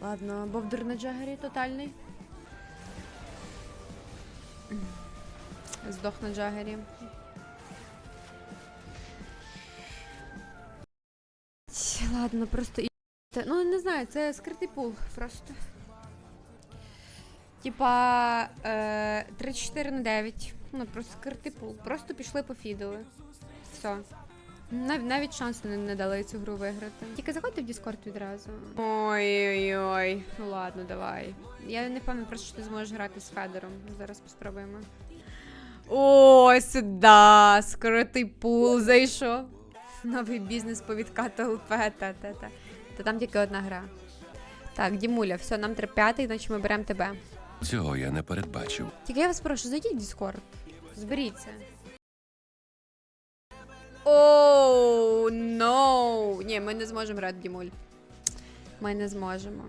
Ладно, бовдур на джагері тотальний. Здох на джагері. Ладно, просто. Ну, не знаю, це скритий пул просто. Типа е, 34 на 9. Ну, просто скритий пул. Просто пішли пофідили. Все. Нав, навіть шансу не, не дали цю гру виграти. Тільки заходьте в Discord відразу. Ой-ой-ой. Ну ладно, давай. Я не впевнена просто, що ти зможеш грати з Федором. Зараз поспробуємо. О, сюди! Скритий пул зайшов. Новий бізнес по відкату та-та-та. Та там тільки одна гра. Так, Дімуля, все, нам треба п'ятий, значить ми беремо тебе. Цього я не передбачив. Тільки я вас прошу, зайдіть в Discord. Зберіться. Ноу. Ні, ми не зможемо грати Дімуль. Ми не зможемо.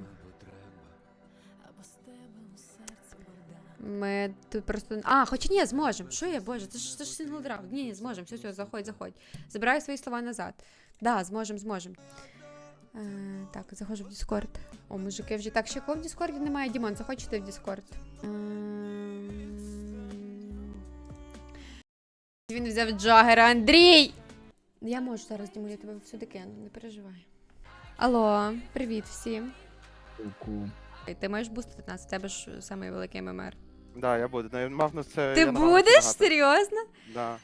Ми тут просто. А, хоча ні, зможемо. Що я, боже, це ж це ж сингл драфт. Ні, ні, зможемо. Все, все, заходь, заходь. Забираю свої слова назад. Да, зможемо, зможемо. Е, так, заходжу в Discord. О, мужики вже. Так, ще кого в Discord немає. Дімон, заходьте в Discord. Ем, Він взяв Джагера. Андрій! Я можу зараз, Дімон, я тебе всюди кину, не переживай. Алло, привіт всім. Ти маєш бустити нас, в тебе ж самий великий ММР. Да, я буду. Ну, на це. Ти я будеш? нагадати. Серйозно? Да.